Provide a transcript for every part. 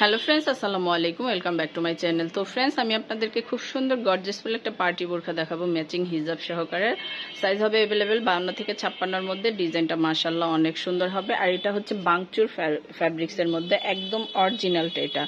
Hello friends আসসালামু আলাইকুম welcome back to my channel তো ফ্রেন্ডস আমি আপনাদেরকে খুব সুন্দর গর্জেসফুল একটা পার্টি বোরখা দেখাবো ম্যাচিং হিজাব সহকারে। সাইজ হবে অ্যাভেলেবেল বাউন্ন থেকে ছাপ্পান্নর মধ্যে। ডিজাইনটা মার্শাল্লাহ অনেক সুন্দর হবে। আর এটা হচ্ছে বাংচুর ফ্যাব্রিক্সের মধ্যে। একদম অরিজিনালটা এটা।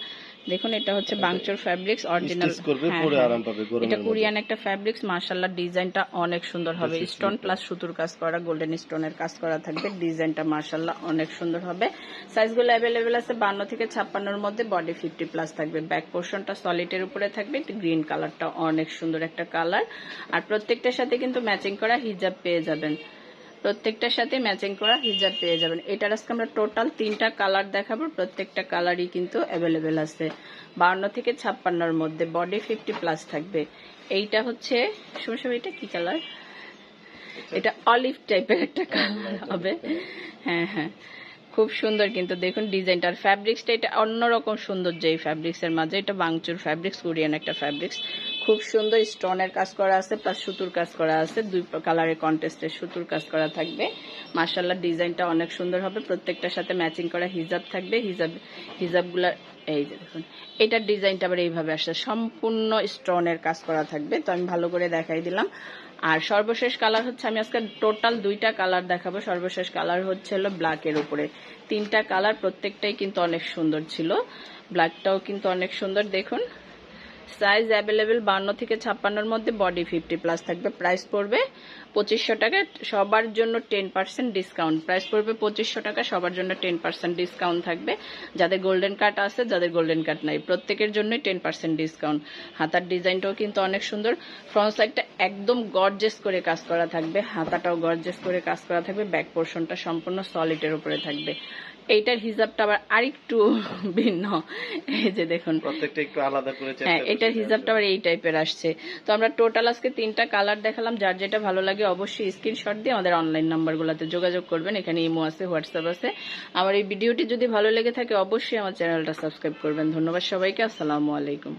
দেখুন এটা হচ্ছে বাংচুর ফ্যাব্রিক্স অরিজিনাল Stitch করবে, পরে আরাম পাবে গরমের এটা কোরিয়ান একটা ফ্যাব্রিক্স মার্শাল্লাহ ডিজাইনটা অনেক সুন্দর হবে। স্টোন প্লাস সুতুর কাজ করা গোল্ডেন স্টোনের কাজ করা থাকবে ডিজাইনটা মার্শাল্লাহ অনেক সুন্দর হবে। সাইজগুলো অ্যাভেলেবেল আছে বান্ন থেকে ছাপ্পান্নর মধ্যে বডি ফিফটি প্লাস থাকবে। ব্যাক পোর্শনটা সলিডের উপরে থাকবে গ্রিন কালারটা অনেক সুন্দর একটা কালার আর প্রত্যেকটার সাথে কিন্তু ম্যাচিং করা হিজাব পেয়ে যাবেন। প্রত্যেকটার সাথে ম্যাচিং করা হিজাব পেয়ে যাবেন। এটার আজকে আমরা টোটাল তিনটা কালার দেখাবো। প্রত্যেকটা কালারই কিন্তু অ্যাভেলেবেল আছে। বাউন্ন থেকে ছাপ্পান্নর মধ্যে বডি ফিফটি প্লাস থাকবে। এইটা হচ্ছে সমস্যা এটা কি কালার এটা অলিভ টাইপের একটা কালার হবে। হ্যাঁ হ্যাঁ। খুব সুন্দর কিন্তু, দেখুন ডিজাইনটা আর ফ্যাব্রিক্সটা এটা অন্যরকম সুন্দর যে ফ্যাব্রিক্স এর মাঝে। এটা বাংচুর ফ্যাব্রিক্স কোরিয়ান একটা ফ্যাব্রিক্স খুব সুন্দর স্টোনের কাজ করা আছে প্লাস সুতুর কাজ করা আছে। দুই কালারের কন্টেস্টের সুতুর কাজ করা থাকবে। মার্শাল্লাহ ডিজাইনটা অনেক সুন্দর হবে। প্রত্যেকটার সাথে ম্যাচিং করা হিজাব থাকবে। হিজাব, হিজাবগুলা, এই যে দেখুন, এটার ডিজাইনটা আবার এইভাবে আসছে। সম্পূর্ণ স্টোনের কাজ করা থাকবে। তো আমি ভালো করে দেখাই দিলাম। আর সর্বশেষ কালার হচ্ছে, আমি আজকে টোটাল দুইটা কালার দেখাবো। সর্বশেষ কালার হচ্ছে হলো ব্ল্যাকের উপরে। তিনটা কালার প্রত্যেকটাই কিন্তু অনেক সুন্দর ছিল। ব্ল্যাকটাও কিন্তু অনেক সুন্দর। দেখুন সাইজ অ্যাভেলেবেল বান্ন থেকে ছাপ্পান্নর মধ্যে বডি ফিফটি প্লাস থাকবে। প্রাইস পড়বে পঁচিশশো টাকা, সবার জন্য টেন পার্সেন্ট ডিসকাউন্ট প্রাইস পড়বে পঁচিশশো টাকা, সবার জন্য টেন পার্সেন্ট ডিসকাউন্ট থাকবে। যাদের গোল্ডেন কার্ড আছে, যাদের গোল্ডেন কার্ড নাই, প্রত্যেকের জন্যই টেন পার্সেন্ট ডিসকাউন্ট হাতার ডিজাইনটাও কিন্তু অনেক সুন্দর। ফ্রন্ট সাইডটা একদম গর্জেস করে কাজ করা থাকবে। হাতাটাও গর্জেস করে কাজ করা থাকবে। ব্যাক পোর্শনটা সম্পূর্ণ সলিডের উপরে থাকবে। এইটার হিসাবটা আবার আরেকটু ভিন্ন। এই যে দেখুন। প্রত্যেকটা একটু আলাদা করে চেষ্টা হ্যাঁ এটার হিসাবটা আবার এই টাইপের আসছে। তো আমরা টোটাল আজকে তিনটা কালার দেখালাম। যার যেটা ভালো লাগে অবশ্যই স্ক্রিনশট দিয়ে আমাদের অনলাইন নাম্বারগুলোতে যোগাযোগ করবেন। এখানে ইমো আছে হোয়াটসঅ্যাপ আছে। আমার এই ভিডিওটি যদি ভালো লেগে থাকে অবশ্যই আমার চ্যানেলটা সাবস্ক্রাইব করবেন। ধন্যবাদ সবাইকে। আসসালামু আলাইকুম।